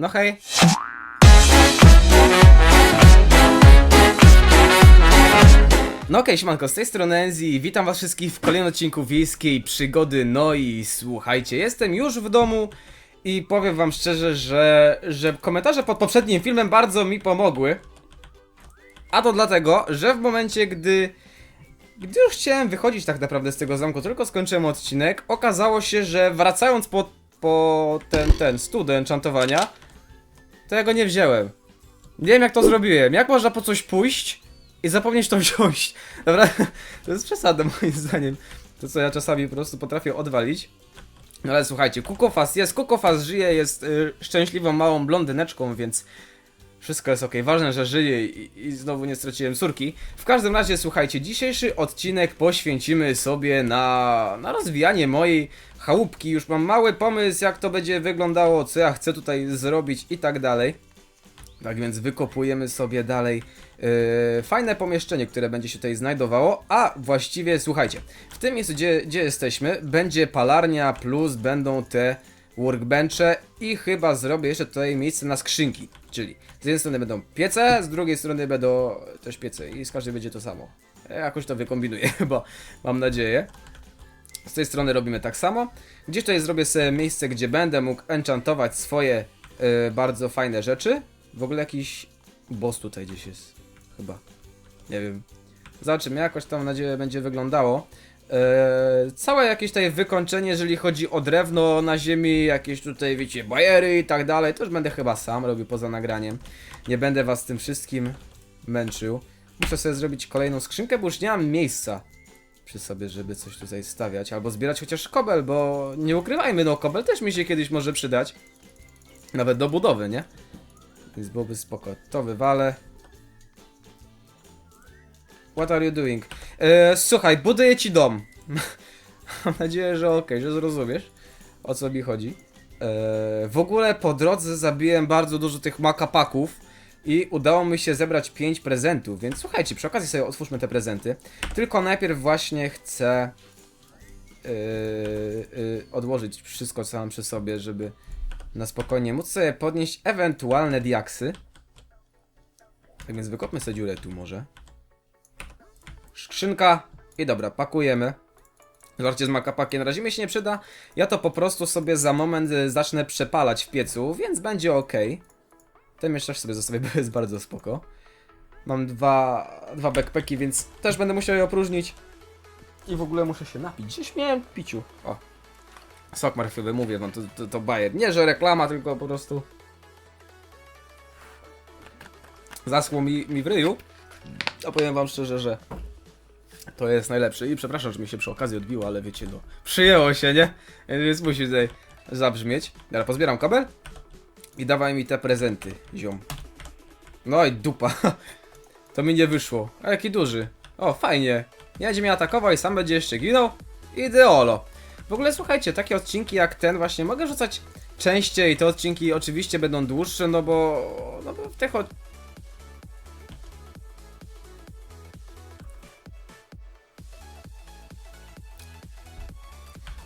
No hej. No okej, siemanko, z tej strony Enzi, witam was wszystkich w kolejnym odcinku Wiejskiej Przygody, no i słuchajcie, jestem już w domu i powiem wam szczerze, że, że komentarze pod poprzednim filmem bardzo mi pomogły. A to dlatego, że w momencie, gdy gdy już chciałem wychodzić tak naprawdę z tego zamku, tylko skończyłem odcinek, okazało się, że wracając po, po ten, ten do enchantowania, to ja go nie wziąłem. Nie wiem jak to zrobiłem. Jak można po coś pójść i zapomnieć to wziąć? Dobra, to jest przesada moim zdaniem. To co ja czasami po prostu potrafię odwalić. No ale słuchajcie, Kukofas jest, Kukofas żyje, jest y, szczęśliwą małą blondyneczką, więc wszystko jest ok. Ważne, że żyję i, i znowu nie straciłem córki. W każdym razie, słuchajcie, dzisiejszy odcinek poświęcimy sobie na, na rozwijanie mojej chałupki. Już mam mały pomysł, jak to będzie wyglądało, co ja chcę tutaj zrobić i tak dalej. Tak więc wykopujemy sobie dalej yy, fajne pomieszczenie, które będzie się tutaj znajdowało. A właściwie, słuchajcie, w tym miejscu, gdzie, gdzie jesteśmy, będzie palarnia, plus będą te workbenche i chyba zrobię jeszcze tutaj miejsce na skrzynki. Czyli z jednej strony będą piece, z drugiej strony będą też piece i z każdej będzie to samo. Ja jakoś to wykombinuję chyba, mam nadzieję. Z tej strony robimy tak samo. Gdzieś tutaj zrobię sobie miejsce, gdzie będę mógł enchantować swoje yy, bardzo fajne rzeczy. W ogóle jakiś boss tutaj gdzieś jest. Chyba. Nie wiem. Zobaczymy, jakoś tam nadzieję będzie wyglądało. Eee, całe jakieś tutaj wykończenie, jeżeli chodzi o drewno na ziemi, jakieś tutaj, wiecie, bajery i tak dalej, to już będę chyba sam robił poza nagraniem. Nie będę was tym wszystkim męczył. Muszę sobie zrobić kolejną skrzynkę, bo już nie mam miejsca przy sobie, żeby coś tutaj stawiać, albo zbierać chociaż kobel, bo nie ukrywajmy, no kobel też mi się kiedyś może przydać. Nawet do budowy, nie? Więc byłoby spoko. To wywalę. What are you doing? E, słuchaj, buduję ci dom. Mam nadzieję, że okej, że zrozumiesz o co mi chodzi. E, w ogóle po drodze zabiłem bardzo dużo tych makapaków i udało mi się zebrać 5 prezentów, więc słuchajcie, przy okazji sobie otwórzmy te prezenty. Tylko najpierw właśnie chcę yy, yy, odłożyć wszystko, co mam przy sobie, żeby na spokojnie móc sobie podnieść ewentualne diaksy. Tak więc wykopmy sobie dziurę tu może. Skrzynka i dobra, pakujemy. Zobaczcie z makapakiem, na razie mi się nie przyda. Ja to po prostu sobie za moment y, zacznę przepalać w piecu, więc będzie ok. Ten miecz też sobie zostawię, bo jest bardzo spoko. Mam dwa, dwa backpacki, więc też będę musiał je opróżnić. I w ogóle muszę się napić. Gdzieś miałem piciu. O. Sok marchwiowy, mówię wam, to, to, to bajer. Nie, że reklama, tylko po prostu... Zaschło mi, mi w ryju. A powiem wam szczerze, że to jest najlepsze. I przepraszam, że mi się przy okazji odbiło, ale wiecie, no. Przyjęło się, nie? Więc musi tutaj zabrzmieć. Dobra, pozbieram kabel. I dawaj mi te prezenty, ziom. No i dupa. To mi nie wyszło. A jaki duży. O, fajnie. Nie będzie mnie atakował i sam będzie jeszcze ginął. Ideolo. W ogóle słuchajcie, takie odcinki jak ten właśnie mogę rzucać częściej. Te odcinki oczywiście będą dłuższe, no bo... No bo w tych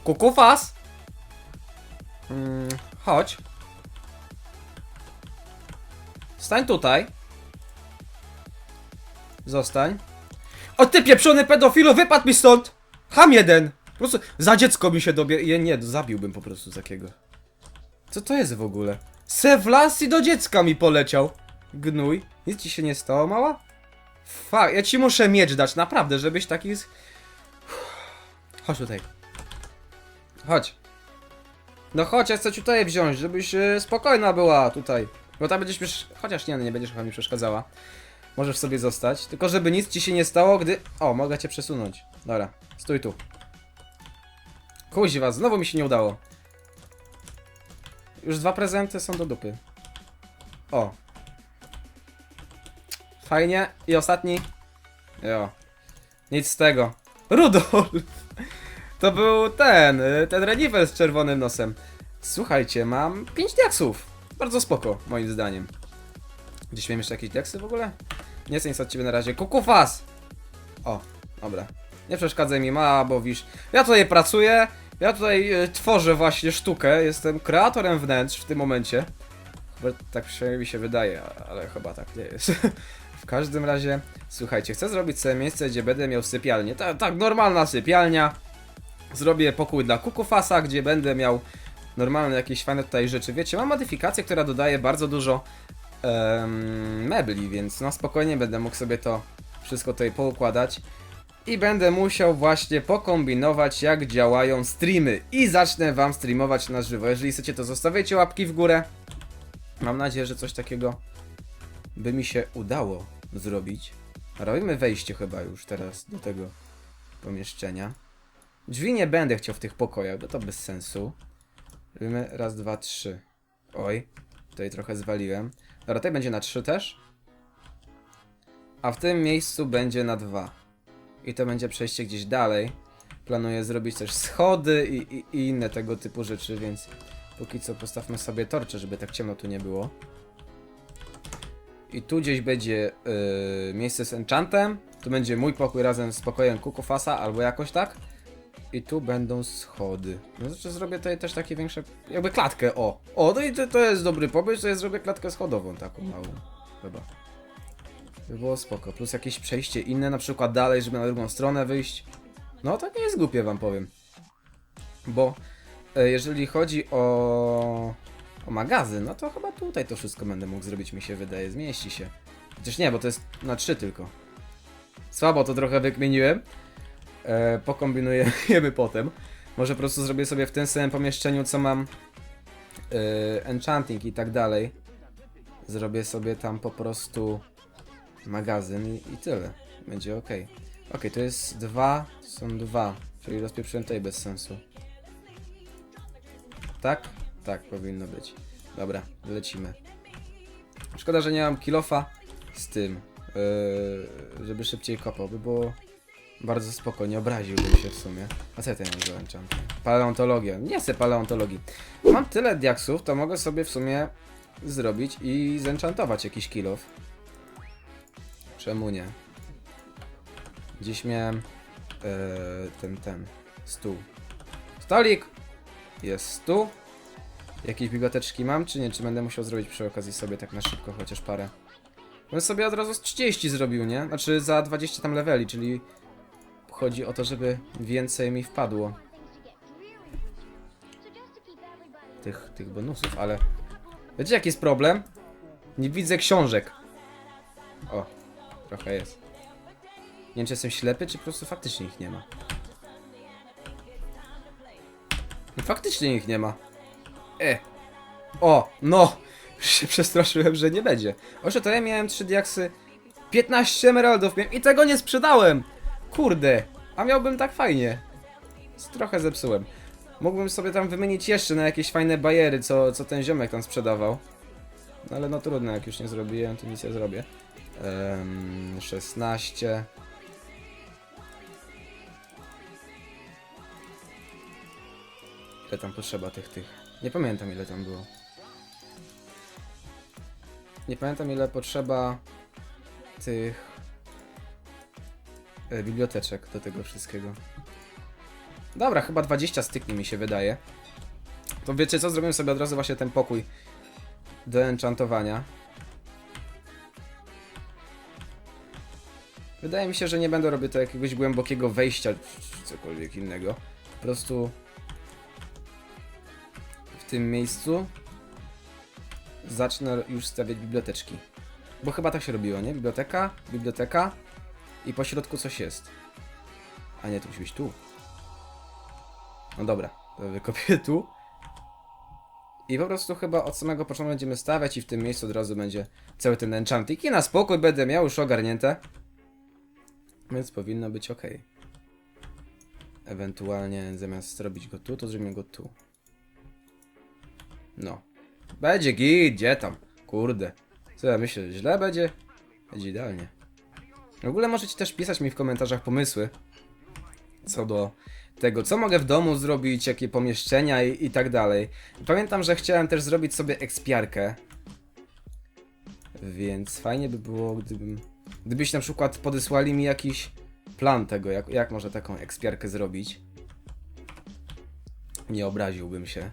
Kukufas? Mm, chodź. Stań tutaj. Zostań. O ty pieprzony pedofilu, wypadł mi stąd! Ham jeden! Po prostu za dziecko mi się dobie... Nie, zabiłbym po prostu takiego. Co to jest w ogóle? Sewlasy do dziecka mi poleciał. Gnój. Nic ci się nie stało, mała? Fa, ja ci muszę miecz dać, naprawdę, żebyś taki... z- Chodź tutaj. Chodź. No chodź, ja chcę cię tutaj wziąć, żebyś e, spokojna była tutaj. Bo tam będziesz przecież... Chociaż nie, nie będziesz chyba mi przeszkadzała. Możesz sobie zostać. Tylko żeby nic ci się nie stało, gdy... O, mogę cię przesunąć. Dobra, stój tu. Kuźwa, znowu mi się nie udało. Już dwa prezenty są do dupy. O. Fajnie. I ostatni. Jo. Nic z tego. Rudolf! To był ten, y, ten renifer z czerwonym nosem. Słuchajcie, mam 5 diaksów. Bardzo spoko, moim zdaniem. Gdzieś miałem jeszcze jakieś diaksy w ogóle? Nie chcę nic od ciebie na razie. Kukufas! O, dobra. Nie przeszkadzaj mi, ma, bo wisz. Ja tutaj pracuję, ja tutaj y, tworzę właśnie sztukę, jestem kreatorem wnętrz w tym momencie. Bo Tak przynajmniej mi się wydaje, ale chyba tak nie jest. W każdym razie, słuchajcie, chcę zrobić sobie miejsce, gdzie będę miał sypialnię. Tak, tak, normalna sypialnia. Zrobię pokój dla Kukufasa, gdzie będę miał normalne jakieś fajne tutaj rzeczy. Wiecie, mam modyfikację, która dodaje bardzo dużo mebli, więc no spokojnie będę mógł sobie to wszystko tutaj poukładać. I będę musiał właśnie pokombinować, jak działają streamy. I zacznę wam streamować na żywo. Jeżeli chcecie, to zostawiajcie łapki w górę. Mam nadzieję, że coś takiego by mi się udało zrobić. Robimy wejście chyba już teraz do tego pomieszczenia. Drzwi nie będę chciał w tych pokojach, bo to bez sensu. Robimy raz, dwa, trzy. Oj, tutaj trochę zwaliłem. Dobra, tutaj będzie na trzy też. A w tym miejscu będzie na dwa. I to będzie przejście gdzieś dalej. Planuję zrobić też schody i, i, i inne tego typu rzeczy, więc póki co postawmy sobie torcze, żeby tak ciemno tu nie było. I tu gdzieś będzie yy, miejsce z enchantem. Tu będzie mój pokój razem z pokojem Kukufasa, albo jakoś tak. I tu będą schody. No znaczy zrobię tutaj też takie większe, jakby klatkę, o. O, no i to, to jest dobry pomysł, to ja zrobię klatkę schodową taką małą, chyba. By było spoko. Plus jakieś przejście inne, na przykład dalej, żeby na drugą stronę wyjść. No to nie jest głupie wam powiem. Bo e, jeżeli chodzi o, o magazyn, no to chyba tutaj to wszystko będę mógł zrobić, mi się wydaje, zmieści się. Chociaż nie, bo to jest na trzy tylko. Słabo to trochę wykmieniłem. E, pokombinujemy potem. Może po prostu zrobię sobie w tym samym pomieszczeniu, co mam e, enchanting i tak dalej. Zrobię sobie tam po prostu magazyn i, i tyle. Będzie ok. Ok, to jest dwa, są dwa, czyli rozpieprzyłem tutaj bez sensu. Tak? Tak, powinno być. Dobra, lecimy. Szkoda, że nie mam kilofa z tym, yy, żeby szybciej kopał, by było bardzo spoko, nie obraziłbym się w sumie. A co ja tutaj mam załączam? Paleontologia. Nie chcę paleontologii. Mam tyle diaksów, to mogę sobie w sumie zrobić i zenchantować jakiś kilof. Czemu nie? Gdzieś miałem e, ten, ten stół. Stolik! Jest stół. Jakieś biblioteczki mam, czy nie? Czy będę musiał zrobić przy okazji sobie tak na szybko chociaż parę? Bym sobie od razu z 30 zrobił, nie? Znaczy za 20 tam leveli, czyli chodzi o to, żeby więcej mi wpadło tych, tych bonusów, ale wiecie jaki jest problem? Nie widzę książek. O, trochę jest. Nie wiem, czy jestem ślepy, czy po prostu faktycznie ich nie ma. No, faktycznie ich nie ma. E. O, no! Już się przestraszyłem, że nie będzie. Oże to ja miałem 3 diaksy, 15 emeraldów miałem i tego nie sprzedałem! Kurde, a miałbym tak fajnie. Trochę zepsułem. Mógłbym sobie tam wymienić jeszcze na jakieś fajne bajery, co, co ten ziomek tam sprzedawał. No ale no trudno, jak już nie zrobiłem, to nic nie zrobię. Um, 16. Ile tam potrzeba tych, tych? Nie pamiętam ile tam było. Nie pamiętam ile potrzeba tych e, biblioteczek do tego wszystkiego. Dobra, chyba 20 styknie mi się wydaje. To wiecie co, zrobię sobie od razu właśnie ten pokój do enchantowania. Wydaje mi się, że nie będę robił to jakiegoś głębokiego wejścia czy cokolwiek innego. Po prostu w tym miejscu zacznę już stawiać biblioteczki. Bo chyba tak się robiło, nie? Biblioteka, biblioteka i po środku coś jest. A nie, to musi być tu. No dobra, to wykopię tu. I po prostu chyba od samego początku będziemy stawiać i w tym miejscu od razu będzie cały ten enchanting i na spokój będę miał już ogarnięte. Więc powinno być ok. Ewentualnie zamiast zrobić go tu, to zrobimy go tu. No. Będzie git, gdzie tam? Kurde. Co ja myślę, źle będzie? Będzie idealnie. W ogóle możecie też pisać mi w komentarzach pomysły co do tego, co mogę w domu zrobić, jakie pomieszczenia i, i tak dalej. Pamiętam, że chciałem też zrobić sobie ekspiarkę. Więc fajnie by było, gdybym. Gdybyście na przykład podesłali mi jakiś plan tego, jak, jak można taką ekspiarkę zrobić. Nie obraziłbym się.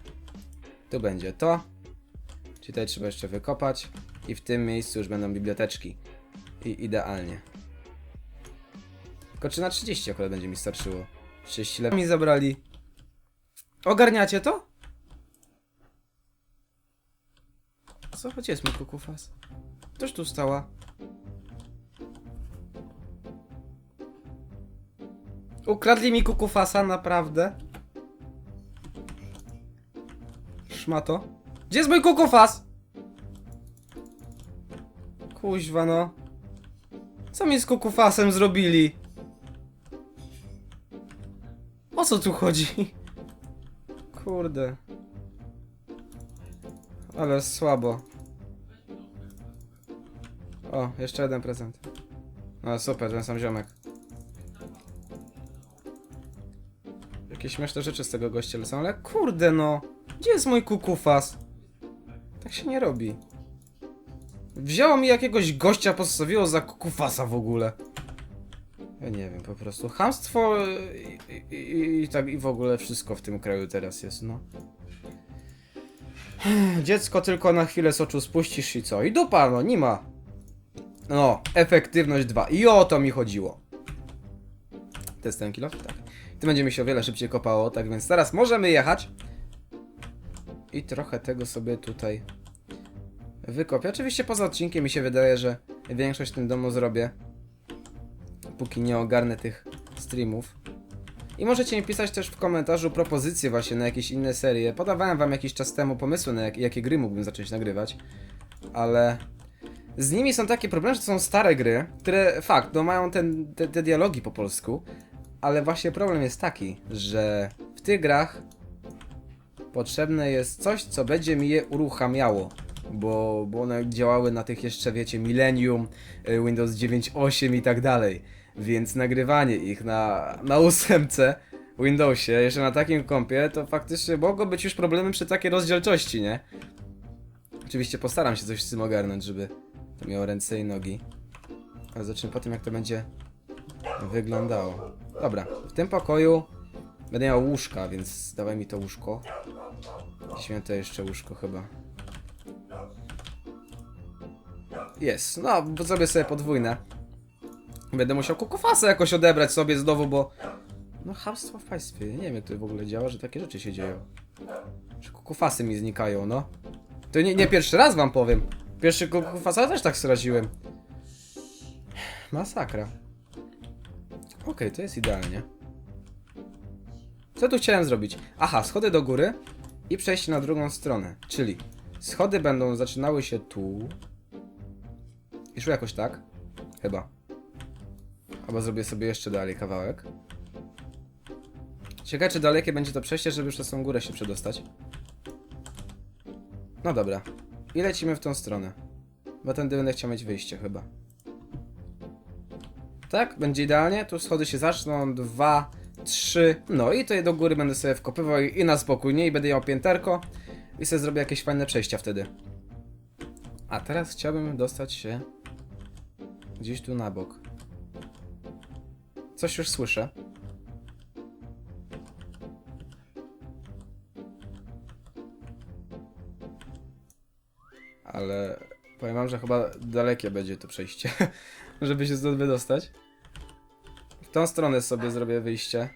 Tu będzie to. Czyli tutaj trzeba jeszcze wykopać i w tym miejscu już będą biblioteczki. I idealnie. Tylko czy na 30 akurat będzie mi starczyło? 30 lat mi zabrali. Ogarniacie to? Co? Chodź jest mój kukufas. Też tu stała. Ukradli mi kukufasa, naprawdę? Szmato. Gdzie jest mój kukufas? Kuźwa no. Co mi z kukufasem zrobili? Co tu chodzi? Kurde. Ale słabo. O, jeszcze jeden prezent. No super, ten sam ziomek. Jakieś śmieszne rzeczy z tego gościa lecą, ale kurde no. Gdzie jest mój kukufas? Tak się nie robi. Wzięło mi jakiegoś gościa, postawiło za kukufasa w ogóle. Nie wiem, po prostu chamstwo i, i, i tak i w ogóle wszystko w tym kraju teraz jest, no. Dziecko tylko na chwilę z oczu spuścisz i co? I dupa, no, nie ma. No, efektywność 2. I o to mi chodziło. Ten kilo? Tak. Ty będzie mi się o wiele szybciej kopało, tak więc teraz możemy jechać. I trochę tego sobie tutaj wykopię. Oczywiście poza odcinkiem mi się wydaje, że większość tym domu zrobię. Póki nie ogarnę tych streamów. I możecie mi pisać też w komentarzu propozycje właśnie na jakieś inne serie. Podawałem wam jakiś czas temu pomysły na jak, jakie gry mógłbym zacząć nagrywać. Ale z nimi są takie problemy, że to są stare gry, które fakt, no mają ten, te, te dialogi po polsku. Ale właśnie problem jest taki, że w tych grach potrzebne jest coś, co będzie mi je uruchamiało. Bo, bo one działały na tych jeszcze, wiecie, Millennium, y, Windows 9.8 i tak dalej. Więc nagrywanie ich na, na ósemce Windowsie, jeszcze na takim kompie, to faktycznie mogą być już problemy przy takiej rozdzielczości, nie? Oczywiście postaram się coś z tym ogarnąć, żeby to miało ręce i nogi. Ale zacznę po tym, jak to będzie wyglądało. Dobra, w tym pokoju będę miał łóżka, więc dawaj mi to łóżko. To jeszcze łóżko chyba. Jest, no, bo zrobię sobie podwójne. Będę musiał kukufasę jakoś odebrać sobie znowu, bo... No, chamstwo w państwie. Nie wiem, jak to w ogóle działa, że takie rzeczy się dzieją. Że kukufasy mi znikają, no. To nie, nie pierwszy raz wam powiem. Pierwszy kukufasa też tak straciłem. Masakra. Okej, to jest idealnie. Co tu chciałem zrobić? Aha, schody do góry i przejść na drugą stronę. Czyli schody będą zaczynały się tu. I szły jakoś tak? Chyba. Albo zrobię sobie jeszcze dalej kawałek. Ciekawe, czy dalekie będzie to przejście, żeby na tą górę się przedostać. No dobra. I lecimy w tą stronę. Bo ten będę chciał mieć wyjście chyba. Tak, będzie idealnie. Tu schody się zaczną. Dwa, trzy. No i tutaj do góry będę sobie wkopywał i na spokojnie. I będę miał pięterko. I sobie zrobię jakieś fajne przejścia wtedy. A teraz chciałbym dostać się gdzieś tu na bok. Coś już słyszę. Ale powiem wam, że chyba dalekie będzie to przejście, żeby się stąd wydostać. W tą stronę sobie zrobię wyjście.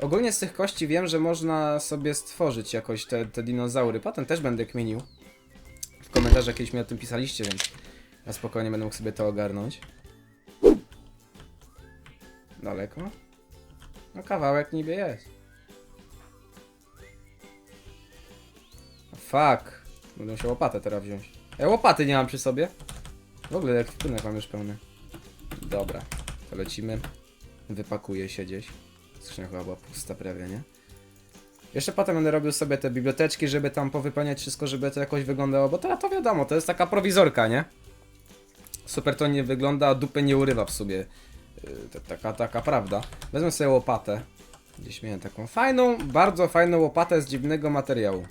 Ogólnie z tych kości wiem, że można sobie stworzyć jakoś te, te dinozaury. Potem też będę kminił. W komentarzach kiedyś mi o tym pisaliście, więc ja spokojnie będę mógł sobie to ogarnąć. Daleko? No kawałek niby jest. Fuck. Będę musiał łopatę teraz wziąć. Ja łopaty nie mam przy sobie. W ogóle jak wpłynek mam już pełny. Dobra, to lecimy. Wypakuję się gdzieś. Skrzynia chyba była pusta prawie, nie? Jeszcze potem będę robił sobie te biblioteczki, żeby tam powypełniać wszystko, żeby to jakoś wyglądało, bo to, to wiadomo, to jest taka prowizorka, nie? Super to nie wygląda, a dupy nie urywa w sobie. Y, taka, taka prawda. Wezmę sobie łopatę. Gdzieś miałem taką fajną, bardzo fajną łopatę z dziwnego materiału.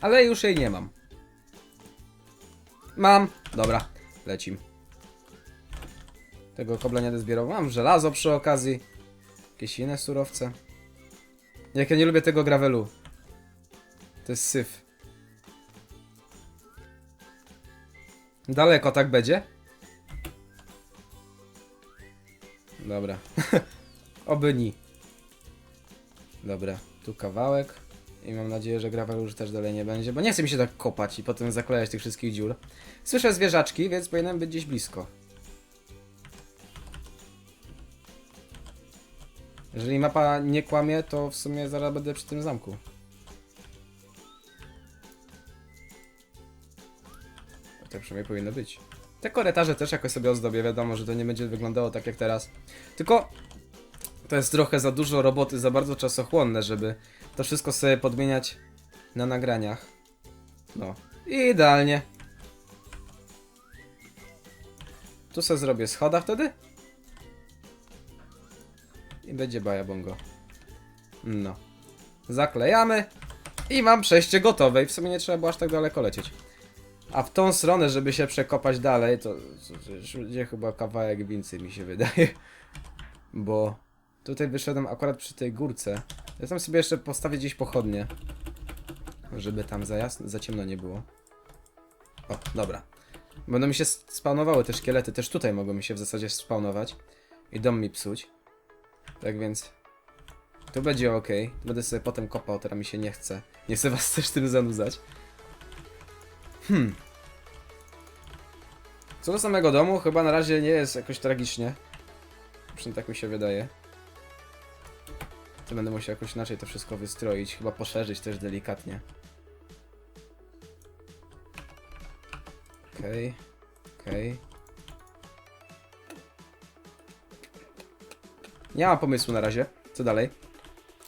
Ale już jej nie mam. Mam. Dobra, lecim. Tego kobla nie zbierał. Mam żelazo przy okazji. Jakieś inne surowce. Jak ja nie lubię tego gravelu. To jest syf. Daleko tak będzie? Dobra. Oby ni. Dobra, tu kawałek. I mam nadzieję, że gravel już też dalej nie będzie, bo nie chce mi się tak kopać i potem zaklejać tych wszystkich dziur. Słyszę zwierzaczki, więc powinienem być gdzieś blisko. Jeżeli mapa nie kłamie, to w sumie zaraz będę przy tym zamku. Tak przynajmniej powinno być. Te korytarze też jakoś sobie ozdobię, wiadomo, że to nie będzie wyglądało tak jak teraz. Tylko to jest trochę za dużo roboty, za bardzo czasochłonne, żeby to wszystko sobie podmieniać na nagraniach. No, idealnie. Tu sobie zrobię schoda wtedy. I będzie baja bongo. No. Zaklejamy. I mam przejście gotowe. I w sumie nie trzeba było aż tak daleko lecieć. A w tą stronę, żeby się przekopać dalej, to, to, to już będzie chyba kawałek więcej mi się wydaje. Bo tutaj wyszedłem akurat przy tej górce. Ja tam sobie jeszcze postawię gdzieś pochodnie. Żeby tam za, jasno, za ciemno nie było. O, dobra. Będą mi się spawnowały te szkielety, też tutaj mogą mi się w zasadzie spawnować. I dom mi psuć. Tak więc... Tu będzie ok. Będę sobie potem kopał, teraz mi się nie chce. Nie chcę was też tym zanudzać. Hmm. Co do samego domu, chyba na razie nie jest jakoś tragicznie. Przynajmniej tak mi się wydaje. To będę musiał jakoś inaczej to wszystko wystroić, chyba poszerzyć też delikatnie. Okej, okej. Nie mam pomysłu na razie, co dalej.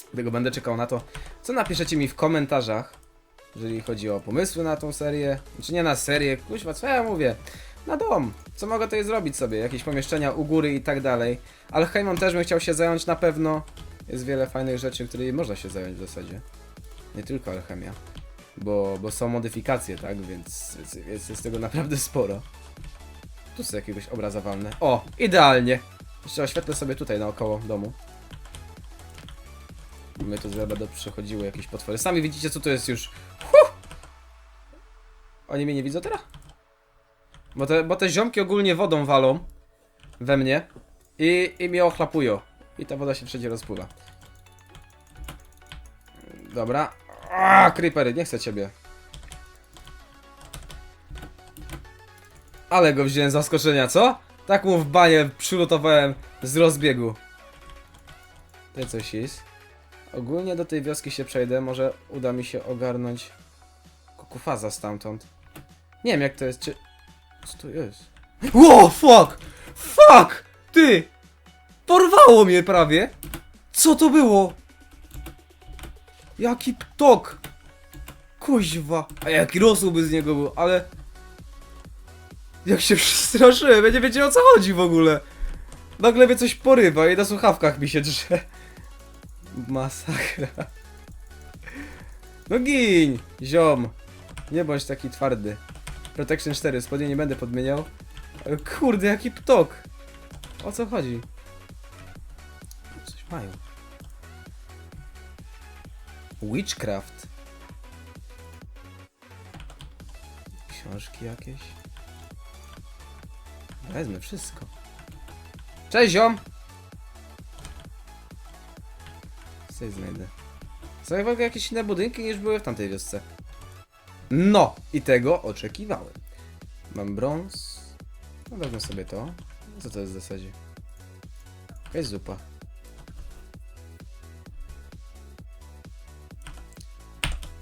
Dlatego będę czekał na to, co napiszecie mi w komentarzach, jeżeli chodzi o pomysły na tą serię. Czy nie na serię, kuźwa, co ja mówię? Na dom. Co mogę tutaj zrobić sobie? Jakieś pomieszczenia u góry i tak dalej. Alchemon też bym chciał się zająć na pewno. Jest wiele fajnych rzeczy, którymi można się zająć w zasadzie. Nie tylko alchemia. Bo, bo są modyfikacje, tak? Więc jest, tego naprawdę sporo. Tu sobie jakiegoś obraza walne. O, idealnie! Jeszcze oświetlę sobie tutaj naokoło domu. My tu zaraz będą przychodziły jakieś potwory. Sami widzicie, co tu jest już. Huh! Oni mnie nie widzą teraz? Bo te, bo te ziomki ogólnie wodą walą we mnie i, i mnie ochlapują. I ta woda się wszędzie rozpływa. Dobra. A, creepery, nie chcę ciebie. Ale go wziąłem z zaskoczenia, co? Tak mu w banie przylutowałem z rozbiegu. Tutaj coś jest. Ogólnie do tej wioski się przejdę, może uda mi się ogarnąć kukufaza stamtąd. Nie wiem jak to jest, czy... Co to jest? Ło, fuck! Fuck! Ty! Porwało mnie prawie! Co to było? Jaki ptok! Kuźwa! A jaki rosół by z niego był, ale... Jak się przestraszyłem, ja nie wiedziałem o co chodzi w ogóle. Nagle mnie coś porywa i na słuchawkach mi się drze. Masakra. No gin, ziom. Nie bądź taki twardy. Protection 4, spodnie nie będę podmieniał. Ale kurde, jaki ptok. O co chodzi? Coś mają. Witchcraft. Książki jakieś. Wezmę wszystko. Cześć ziom! Coś znajdę. Są w ogóle jakieś inne budynki niż były w tamtej wiosce. No! I tego oczekiwałem. Mam brąz. No wezmę sobie to. Co to jest w zasadzie? Jakaś zupa.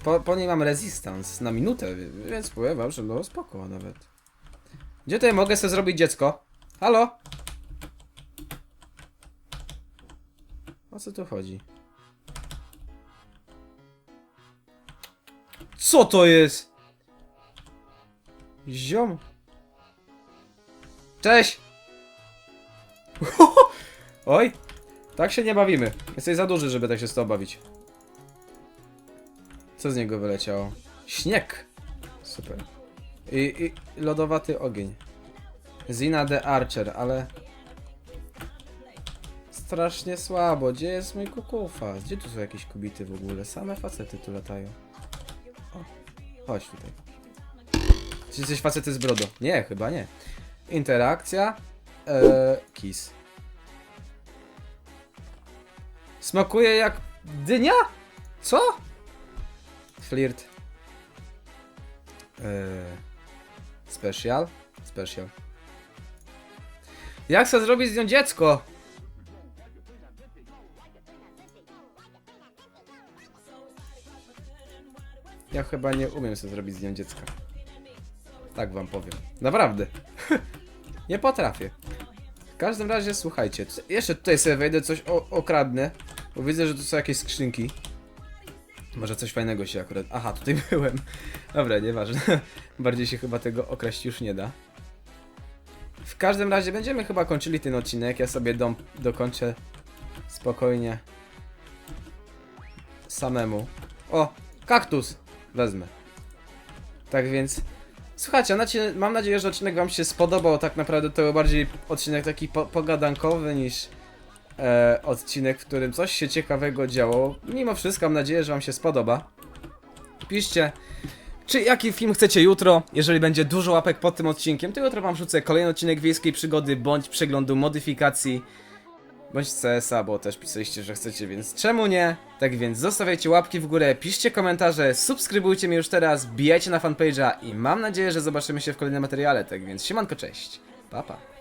Po, po niej mam resistance na minutę, więc powiem wam, że było spoko nawet. Gdzie tutaj mogę sobie zrobić dziecko? Halo? O co tu chodzi? Co to jest? Ziom. Cześć! Oj, tak się nie bawimy. Jesteś za duży, żeby tak się z tobą bawić. Co z niego wyleciało? Śnieg! Super. I, i lodowaty ogień. Zina the Archer, ale... Strasznie słabo. Gdzie jest mój kukufa? Gdzie tu są jakieś kobiety w ogóle? Same facety tu latają. Chodź tutaj. Czy jesteś facety z brodą? Nie, chyba nie. Interakcja. Eee, kiss. Smakuje jak dynia? Co? Flirt. Eee, special? Special. Jak chcę zrobić z nią dziecko? Ja chyba nie umiem sobie zrobić z nią dziecka. Tak wam powiem. Naprawdę. nie potrafię. W każdym razie słuchajcie. Jeszcze tutaj sobie wejdę coś okradnę. Bo widzę, że tu są jakieś skrzynki. Może coś fajnego się akurat. Aha, tutaj byłem. Dobra, nieważne. Bardziej się chyba tego okraść już nie da. W każdym razie będziemy chyba kończyli ten odcinek. Ja sobie dom dokończę spokojnie. Samemu. O, kaktus! Wezmę. Tak więc. Słuchajcie, mam nadzieję, że odcinek Wam się spodobał. Tak naprawdę to był bardziej odcinek taki po pogadankowy niż e, odcinek, w którym coś się ciekawego działo. Mimo wszystko mam nadzieję, że Wam się spodoba. Piszcie, czy jaki film chcecie jutro. Jeżeli będzie dużo łapek pod tym odcinkiem, to jutro Wam rzucę kolejny odcinek Wiejskiej Przygody bądź przeglądu modyfikacji. Bądź CS-a, bo też pisaliście, że chcecie, więc czemu nie? Tak więc zostawiajcie łapki w górę, piszcie komentarze, subskrybujcie mnie już teraz, bijajcie na fanpage'a i mam nadzieję, że zobaczymy się w kolejnym materiale. Tak więc siemanko, cześć. Pa, pa.